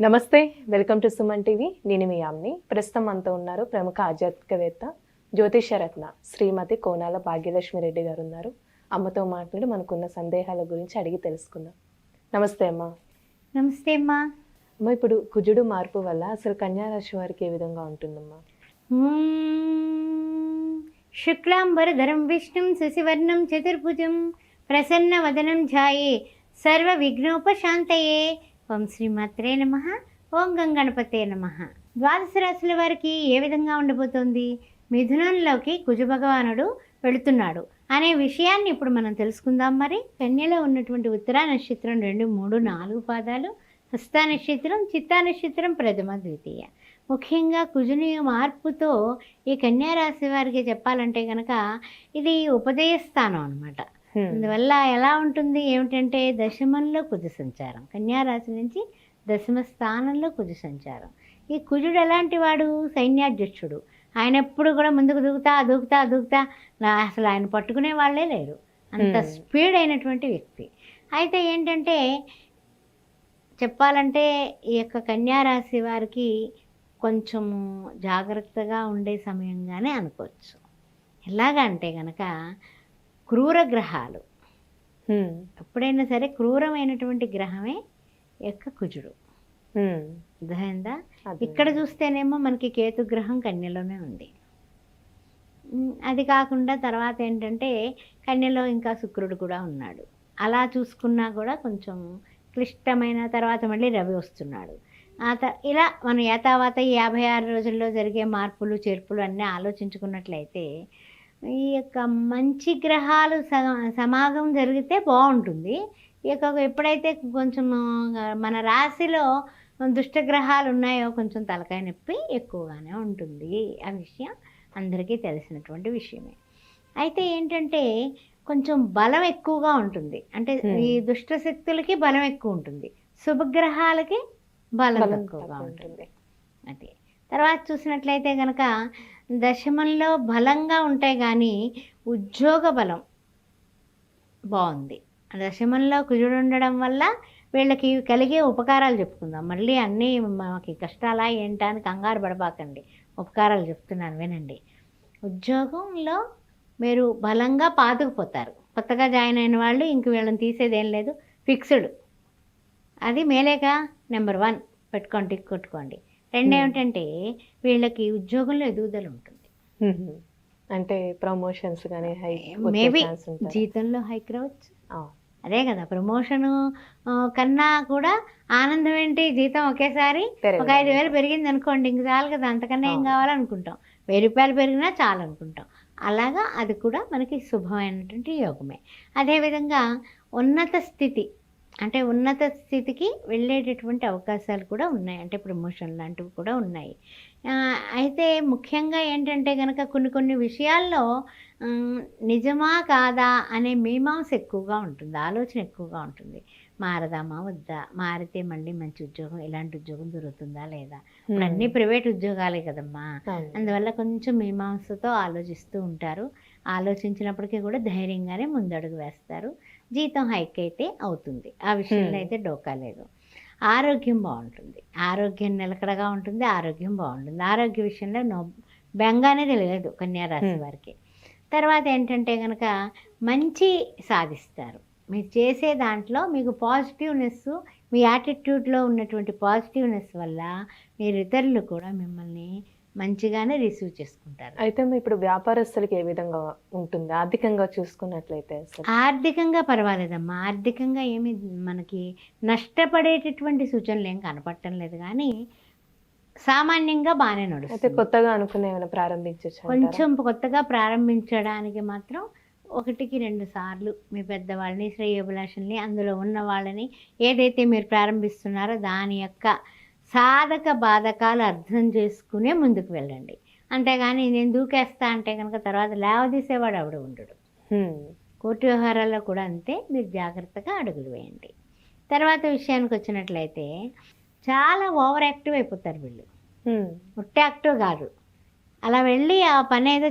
నమస్తే welcome to Suman TV. నేను మీ యామ్ని. ప్రస్తుతం మనతో ఉన్నారు ప్రముఖ ఆధ్యాత్మికవేత్త జ్యోతిషరత్న శ్రీమతి కోనాల భాగ్యలక్ష్మి రెడ్డి గారు ఉన్నారు. అమ్మతో మాట్లాడి మనకున్న సందేహాల గురించి అడిగి తెలుసుకుందాం. నమస్తే అమ్మ. నమస్తే అమ్మా. అమ్మ ఇప్పుడు కుజుడు మార్పు వల్ల అసలు కన్యా రాశి వారికి ఏ విధంగా ఉంటుందమ్మా? మ్మ్. శుక్లాంబరధరం విష్ణుం శశివర్ణం చతుర్భుజం ప్రసన్నవదనం ఝాయే సర్వ విఘ్నోపశాంతయే ఓం శ్రీమాత్రే నమ. ఓం గంగణపతే నమ. ద్వాదశ రాశుల వారికి ఏ విధంగా ఉండబోతోంది? మిథునంలోకి కుజ భగవానుడు వెళుతున్నాడు అనే విషయాన్ని ఇప్పుడు మనం తెలుసుకుందాం మరి. కన్యలో ఉన్నటువంటి ఉత్తరా నక్షత్రం రెండు మూడు నాలుగు పాదాలు హస్త నక్షత్రం చిత్తా నక్షత్రం ప్రథమ ద్వితీయ. ముఖ్యంగా కుజుని మార్పుతో ఈ కన్యా రాశి వారికి చెప్పాలంటే కనుక ఇది ఉపదేయ స్థానం అనమాట అందువల్ల ఎలా ఉంటుంది? ఏమిటంటే దశమంలో కుజ సంచారం కన్యా రాశి నుంచి దశమ స్థానంలో కుజ సంచారం. ఈ కుజుడు ఎలాంటి వాడు? సైన్యాధ్యక్షుడు. ఆయన ఎప్పుడు కూడా ముందుకు దూకుతా దూకుతా దూకుతా అసలు ఆయన పట్టుకునే వాళ్ళే లేరు. అంత. స్పీడ్ అయినటువంటి వ్యక్తి. అయితే ఏంటంటే చెప్పాలంటే ఈ యొక్క కన్యా రాశి వారికి కొంచెము జాగ్రత్తగా ఉండే సమయంగానే అనుకోవచ్చు. ఎలాగంటే కనుక క్రూర గ్రహాలు. ఎప్పుడైనా సరే క్రూరమైనటువంటి గ్రహమే యొక్క కుజుడు. అర్థమైందా. ఇక్కడ చూస్తేనేమో మనకి కేతు గ్రహం కన్యలోనే ఉంది. అది కాకుండా తర్వాత ఏంటంటే కన్యలో ఇంకా శుక్రుడు కూడా ఉన్నాడు. అలా చూసుకున్నా కూడా కొంచెం క్లిష్టమైన తర్వాత మళ్ళీ రవి వస్తున్నాడు. ఆ త ఇలా మనం ఏతావాత ఈ యాభై ఆరు రోజుల్లో జరిగే మార్పులు చేర్పులు అన్నీ ఆలోచించుకున్నట్లయితే ఈ యొక్క మంచి గ్రహాలు సమాగం జరిగితే బాగుంటుంది. ఈ యొక్క ఎప్పుడైతే కొంచెం మన రాశిలో దుష్టగ్రహాలు ఉన్నాయో కొంచెం తలకాయ నొప్పి ఎక్కువగానే ఉంటుంది. ఆ విషయం అందరికీ తెలిసినటువంటి విషయమే. అయితే ఏంటంటే కొంచెం బలం ఎక్కువగా ఉంటుంది. అంటే. ఈ దుష్ట శక్తులకి బలం ఎక్కువ ఉంటుంది. శుభగ్రహాలకి బలం ఉంటుంది. ఉంటుంది. అది. తర్వాత చూసినట్లయితే కనుక దశమంలో బలంగా ఉంటాయి కానీ ఉద్యోగ బలం బాగుంది. దశమంలో కుజుడు ఉండడం వల్ల వీళ్ళకి కలిగే ఉపకారాలు చెప్పుకుందాం. మళ్ళీ అన్నీ మాకు కష్టాలా ఏంటా అని కంగారు పడబాకండి. ఉపకారాలు చెప్తున్నాను వినండి. ఉద్యోగంలో మీరు బలంగా పాతుకుపోతారు. కొత్తగా జాయిన్ అయిన వాళ్ళు ఇంక వీళ్ళని తీసేదేం లేదు. ఫిక్స్డ్. అది మేలేగా? Number one. పెట్టుకోండి కొట్టుకోండి. రెండు Hmm. వీళ్ళకి ఉద్యోగంలో ఎదుగుదల ఉంటుంది. హ్మ్. అంటే ప్రమోషన్స్ కానీ హై మేబీ జీతంలో హైక్ రావచ్చు అదే కదా ప్రమోషను కన్నా కూడా ఆనందం ఏంటి జీతం ఒకేసారి ఒక ఐదు వేలు పెరిగింది అనుకోండి ఇంక చాలు కదా అంతకన్నా ఏం. కావాలనుకుంటాం వెయ్యి రూపాయలు పెరిగినా చాలు అనుకుంటాం అలాగా అది కూడా మనకి శుభమైనటువంటి యోగమే అదేవిధంగా ఉన్నత స్థితి అంటే ఉన్నత స్థితికి వెళ్ళేటటువంటి అవకాశాలు కూడా ఉన్నాయి. అంటే ప్రమోషన్ లాంటివి కూడా ఉన్నాయి. అయితే ముఖ్యంగా ఏంటంటే కనుక కొన్ని కొన్ని విషయాల్లో నిజమా కాదా అనే మీమాంస ఎక్కువగా ఉంటుంది. ఆలోచన ఎక్కువగా ఉంటుంది. మారదామా వద్దా? మారితే మళ్ళీ మంచి ఉద్యోగం ఇలాంటి ఉద్యోగం దొరుకుతుందా లేదా? అన్ని ప్రైవేట్ ఉద్యోగాలే కదమ్మా. అందువల్ల కొంచెం మీమాంసతో ఆలోచిస్తూ ఉంటారు. ఆలోచించినప్పటికీ కూడా ధైర్యంగానే ముందడుగు వేస్తారు. జీతం హైక్ అయితే అవుతుంది. ఆ విషయంలో. అయితే డోకా లేదు. ఆరోగ్యం బాగుంటుంది. ఆరోగ్యం నిలకడగా ఉంటుంది. ఆరోగ్యం బాగుంటుంది. ఆరోగ్య విషయంలో నో బెంగ అనేది లేదు కన్యా రాశి Hmm. వారికి. తర్వాత ఏంటంటే కనుక మంచి సాధిస్తారు. మీరు చేసే దాంట్లో మీకు పాజిటివ్నెస్ మీ యాటిట్యూడ్లో ఉన్నటువంటి పాజిటివ్నెస్ వల్ల మీరు ఇతరులు కూడా మిమ్మల్ని మంచిగానే రిసీవ్ చేసుకుంటారు. అయితే ఇప్పుడు వ్యాపారస్తులకి ఏ విధంగా ఉంటుంది? ఆర్థికంగా చూసుకున్నట్లయితే ఆర్థికంగా పర్వాలేదమ్మా. ఆర్థికంగా ఏమి మనకి నష్టపడేటటువంటి సూచనలు ఏం కనపడటం లేదు కానీ సామాన్యంగా బాగానే అయితే నడుస్తుంది కొత్తగా అనుకునే ప్రారంభించచ్చు కొంచెం కొత్తగా ప్రారంభించడానికి మాత్రం ఒకటికి రెండు సార్లు మీ పెద్దవాళ్ళని శ్రేయోభిలాషుల్ని అందులో ఉన్న వాళ్ళని ఏదైతే మీరు ప్రారంభిస్తున్నారో దాని యొక్క సాధక బాధకాలు అర్థం చేసుకునే ముందుకు వెళ్ళండి. అంతేగాని నేను దూకేస్తా అంటే కనుక తర్వాత లేవదీసేవాడు ఆవిడ ఉండడు. కోర్టు వ్యవహారాల్లో కూడా అంతే మీరు జాగ్రత్తగా అడుగులు వేయండి. తర్వాత విషయానికి వచ్చినట్లయితే చాలా ఓవర్ యాక్టివ్ అయిపోతారు వీళ్ళు. ముట్ట యాక్టివ్ కాదు. అలా వెళ్ళి ఆ పని ఏదో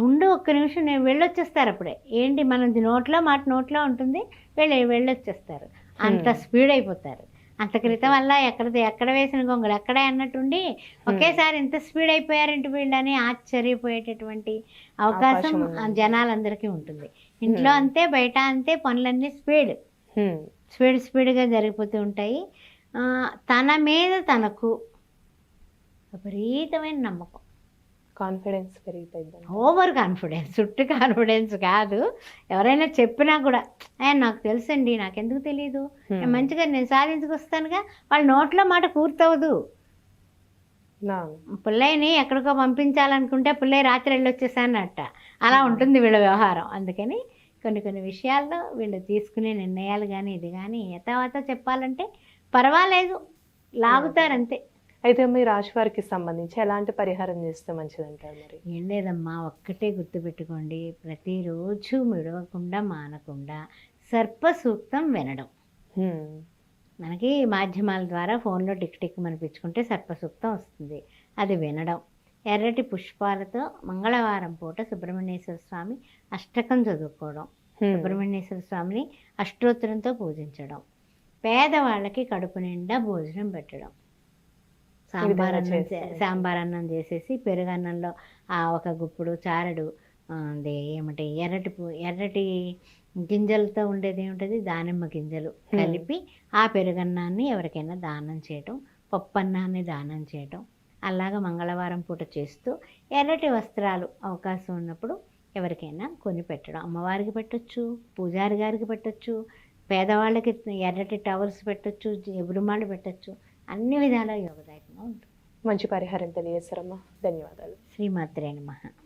ఉండు ఒక్క నిమిషం నేను వెళ్ళొచ్చేస్తారు అప్పుడే. ఏంటి మనది నోట్లో మాట నోట్లో ఉంటుంది వెళ్ళి వెళ్ళొచ్చేస్తారు. అంత. స్పీడ్ అయిపోతారు. అంత క్రితం వల్ల ఎక్కడ ఎక్కడ వేసిన గొంగలు ఎక్కడే అన్నట్టుండి ఒకేసారి ఇంత స్పీడ్ అయిపోయారంటే వీళ్ళని? ఆశ్చర్యపోయేటటువంటి అవకాశం. జనాలందరికీ ఉంటుంది. ఇంట్లో. అంతే బయట అంతే పనులన్నీ స్పీడ్. స్పీడ్ స్పీడ్గా జరిగిపోతూ ఉంటాయి. ఆ, తన మీద తనకు విపరీతమైన నమ్మకం. కాన్ఫిడెన్స్ పెరిగిపోయింది ఓవర్ కాన్ఫిడెన్స్ చుట్టూ కాన్ఫిడెన్స్ కాదు. ఎవరైనా చెప్పినా కూడా "ఏ, నాకు తెలుసండి నాకెందుకు తెలియదు నేను మంచిగా నేను సాధించుకొస్తానుగా. వాళ్ళ నోట్లో మాట పూర్తవదు. పుల్లయ్యని ఎక్కడికో పంపించాలనుకుంటే పుల్లయ్య రాత్రి వెళ్ళి వచ్చేసానట అలా ఉంటుంది వీళ్ళ వ్యవహారం. అందుకని కొన్ని కొన్ని విషయాల్లో వీళ్ళు తీసుకునే నిర్ణయాలు కానీ ఇది కానీ యథావత చెప్పాలంటే పర్వాలేదు. లాగుతారంతే. అయితే మీ రాశి వారికి సంబంధించి ఎలాంటి పరిహారం చేస్తే మంచిదంటారు మరి? ఏం లేదమ్మా ఒక్కటే గుర్తుపెట్టుకోండి. ప్రతిరోజు మిడవకుండా మానకుండా సర్ప సూక్తం వినడం. మనకి మాధ్యమాల ద్వారా ఫోన్లో టిక్ టిక్ మనిపించుకుంటే సర్ప సూక్తం వస్తుంది. అది వినడం. ఎర్రటి పుష్పాలతో మంగళవారం పూట సుబ్రహ్మణ్యేశ్వర స్వామి అష్టకం చదువుకోవడం. హ్మ్. సుబ్రహ్మణ్యేశ్వర స్వామిని అష్టోత్తరంతో పూజించడం. పేదవాళ్ళకి కడుపు నిండా భోజనం పెట్టడం. సాంబార్ అన్నం సాంబార్ అన్నం చేసేసి పెరుగన్నంలో ఆ ఒక గుప్పుడు చారడు అదే ఏమిటి ఎర్రటి ఎర్రటి గింజలతో ఉండేది ఏమిటది? దానిమ్మ గింజలు. కలిపి ఆ పెరుగన్నాన్ని ఎవరికైనా దానం చేయటం పప్పన్నాన్ని దానం చేయటం అలాగా మంగళవారం పూట చేస్తూ ఎర్రటి వస్త్రాలు అవకాశం ఉన్నప్పుడు ఎవరికైనా కొని పెట్టడం. అమ్మవారికి పెట్టొచ్చు పూజారి గారికి పెట్టొచ్చు పేదవాళ్ళకి ఎర్రటి టవల్స్ పెట్టొచ్చు ఎబురుమాలు పెట్టొచ్చు అన్ని విధాల యోగదాయకంగా ఉంటుంది. మంచి పరిహారం తెలియజేస్తారమ్మా ధన్యవాదాలు. శ్రీమాత్రే నమః.